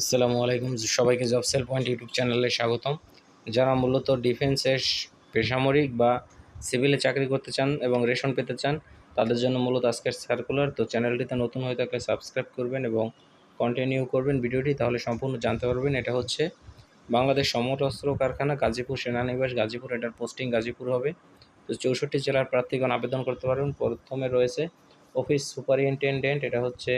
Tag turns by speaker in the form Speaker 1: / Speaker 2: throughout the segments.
Speaker 1: আসসালামু আলাইকুম। সবাইকে জব সেল পয়েন্ট ইউটিউব চ্যানেলে স্বাগতম। যারা মূলত ডিফেন্সের বেসামরিক বা সিভিলে চাকরি করতে চান এবং রেশন পেতে চান, তাদের জন্য মূলত আজকের সার্কুলার তো চ্যানেলটিতে নতুন হয়ে থাকলে সাবস্ক্রাইব করবেন এবং কন্টিনিউ করবেন ভিডিওটি, তাহলে সম্পূর্ণ জানতে পারবেন। এটা হচ্ছে বাংলাদেশ সমরস্ত্র কারখানা, গাজীপুর সেনানিবাস, গাজীপুর এটার পোস্টিং গাজীপুর হবে। তো চৌষট্টি জেলার প্রার্থীগণ আবেদন করতে পারবেন। প্রথমে রয়েছে অফিস সুপারিনটেন্ডেন্ট এটা হচ্ছে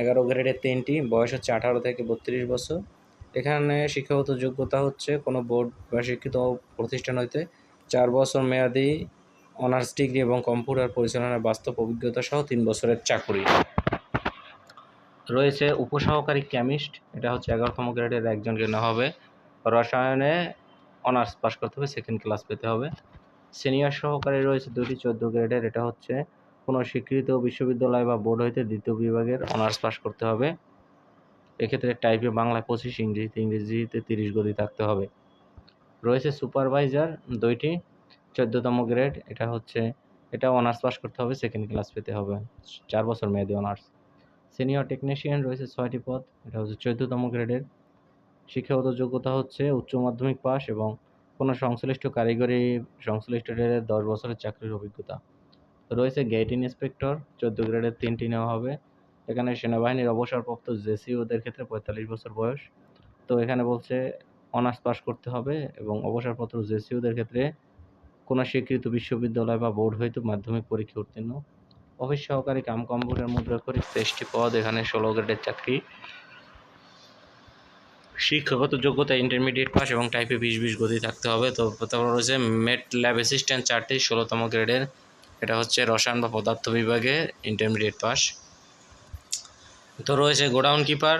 Speaker 1: এগারো গ্রেডের তিনটি, বয়স হচ্ছে আঠারো থেকে বত্রিশ বছর। এখানে শিক্ষাগত যোগ্যতা হচ্ছে কোনো বোর্ড বা শিক্ষিত প্রতিষ্ঠান হইতে চার বছর মেয়াদি অনার্স ডিগ্রি এবং কম্পিউটার পরিচালনার বাস্তব অভিজ্ঞতা সহ তিন বছরের চাকরি। রয়েছে উপসহকারী কেমিস্ট, এটা হচ্ছে এগারোতম গ্রেডের একজনকে নেওয়া হবে। রসায়নে অনার্স পাস করতে হবে, সেকেন্ড ক্লাস পেতে হবে। সিনিয়র সহকারী রয়েছে দুটি, চোদ্দ গ্রেডের, এটা হচ্ছে কোনো স্বীকৃত বিশ্ববিদ্যালয় বা বোর্ড হইতে দ্বিতীয় বিভাগের অনার্স পাস করতে হবে। এক্ষেত্রে টাইপে বাংলায় পঁচিশ, ইংরেজিতে ইংরেজিতে তিরিশ গতি থাকতে হবে। রয়েছে সুপারভাইজার দুইটি, চোদ্দতম গ্রেড এটা হচ্ছে, এটা অনার্স পাস করতে হবে সেকেন্ড ক্লাস পেতে হবে, চার বছর মেয়াদি অনার্স। সিনিয়র টেকনিশিয়ান রয়েছে ছয়টি পদ, এটা হচ্ছে চোদ্দতম গ্রেডের শিক্ষাগত যোগ্যতা হচ্ছে উচ্চ মাধ্যমিক পাস এবং কোনো সংশ্লিষ্ট কারিগরি, সংশ্লিষ্ট দশ বছরের চাকরির অভিজ্ঞতা। রয়েছে গেট ইন্সপেক্টর চোদ্দ গ্রেডের তিনটি নেওয়া হবে। এখানে সেনাবাহিনীর অবসরপ্রাপ্ত জেসিওদের ক্ষেত্রে পঁয়তাল্লিশ বছর বয়স। তো এখানে বলছে অনার্স পাস করতে হবে এবং অবসরপ্রাপ্ত জেসিওদের ক্ষেত্রে কোনো স্বীকৃত বিশ্ববিদ্যালয় বা বোর্ড হয়তো মাধ্যমিক পরীক্ষা উত্তীর্ণ। অফিস সহকারী কাম কম্পিউটার মুদ্রা করে তেইশটি পদ, এখানে ষোলো গ্রেডের চাকরি। শিক্ষাগত যোগ্যতা ইন্টারমিডিয়েট পাস এবং টাইপে বিশ বিশ গতি থাকতে হবে। তো তারপর রয়েছে মেট ল্যাব অ্যাসিস্ট্যান্ট চারটি, ষোলোতম গ্রেডের এটা হচ্ছে রসায়ন বা পদার্থ বিভাগে ইন্টারমিডিয়েট পাস তো রয়েছে গোডাউন কিপার,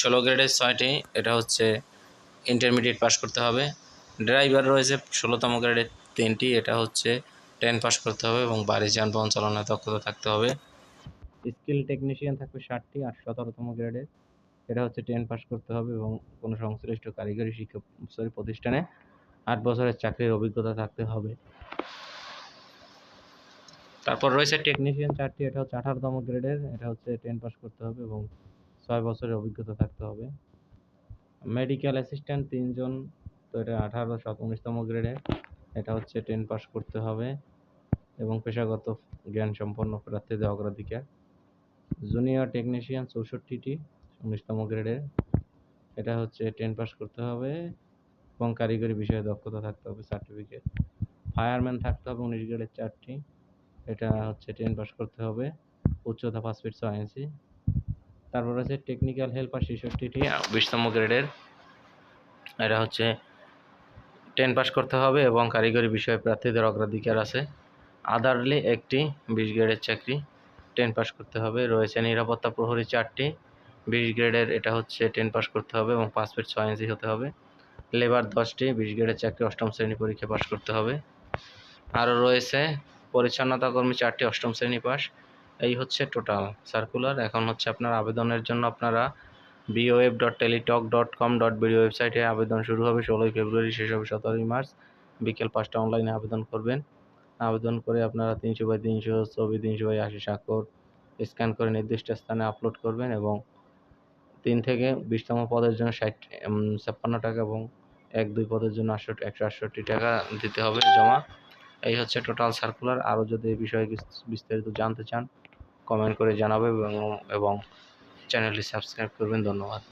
Speaker 1: ষোলো গ্রেডের ছয়টি, এটা হচ্ছে ইন্টারমিডিয়েট পাস করতে হবে। ড্রাইভার রয়েছে ষোলোতম গ্রেডের তিনটি, এটা হচ্ছে টেন পাস করতে হবে এবং বাড়ি যানবাহন চালানোর দক্ষতা থাকতে হবে। স্কিল টেকনিশিয়ান থাকবে ষাটটি আর সতেরোতম গ্রেডের এটা হচ্ছে টেন পাস করতে হবে এবং কোনো সংশ্লিষ্ট কারিগরি শিক্ষা সরি, প্রতিষ্ঠানে আট বছরের চাকরির অভিজ্ঞতা থাকতে হবে। তারপর রয়েছে টেকনিশিয়ান চারটি এটা হচ্ছে আঠারোতম গ্রেডের এটা হচ্ছে টেন পাস করতে হবে এবং ছয় বছরের অভিজ্ঞতা থাকতে হবে। মেডিকেল অ্যাসিস্ট্যান্ট তিনজন তো এটা আঠারো সাত উনিশতম গ্রেডের এটা হচ্ছে টেন পাস করতে হবে এবং পেশাগত জ্ঞান সম্পন্ন প্রার্থীদের অগ্রাধিকার। জুনিয়র টেকনিশিয়ান চৌষট্টিটি উনিশতম গ্রেডের এটা হচ্ছে টেন পাস করতে হবে এবং কারিগরি বিষয়ে দক্ষতা থাকতে হবে সার্টিফিকেট ফায়ারম্যান থাকতে হবে উনিশ গ্রেডের চারটি। এটা হচ্ছে টেন পাস করতে হবে, উচ্চতা পাঁচ ফিট ছয় ইঞ্চি তারপর আছে টেকনিক্যাল হেল্পার ছেষট্টিটি, বিশতম গ্রেডের এটা হচ্ছে টেন পাস করতে হবে এবং কারিগরি বিষয়ে প্রার্থীদের অগ্রাধিকার আছে। আদারলি একটি বিশ গ্রেডের চাকরি টেন পাস করতে হবে। রয়েছে নিরাপত্তা প্রহরী চারটি, বিশ গ্রেডের এটা হচ্ছে টেন পাস করতে হবে এবং পাঁচ ফিট ছয় ইঞ্চি হতে হবে। লেবার দশটি, বিশ গ্রেডের চাকরি অষ্টম শ্রেণি পরীক্ষা পাস করতে হবে। আরও রয়েছে পরিচ্ছন্নতা কর্মী চারটি অষ্টম শ্রেণি পাস। এই হচ্ছে টোটাল সার্কুলার এখন হচ্ছে আপনার আবেদনের জন্য আপনারা BOF dot Teletalk dot com dot BD ওয়েবসাইটে আবেদন শুরু হবে। ষোলোই ফেব্রুয়ারি, শেষ হবে সতেরোই মার্চ। বিকেল পাঁচটা অনলাইনে আবেদন করবেন। আবেদন করে আপনারা তিনশো বাই তিনশো, ছবি তিনশো বাই আশি স্বাক্ষর স্ক্যান করে নির্দিষ্ট স্থানে আপলোড করবেন এবং তিন থেকে বিশতম পদের জন্য ষাট ছাপ্পান্ন টাকা এবং এক, দুই পদের জন্য আটষট্টি, একশো আটষট্টি টাকা দিতে হবে জমা। এই হচ্ছে টোটাল সার্কুলার আরও যদি এই বিষয়ে বিস্তারিত জানতে চান কমেন্ট করে জানাবে এবং এবং চ্যানেলটি সাবস্ক্রাইব করবেন। ধন্যবাদ।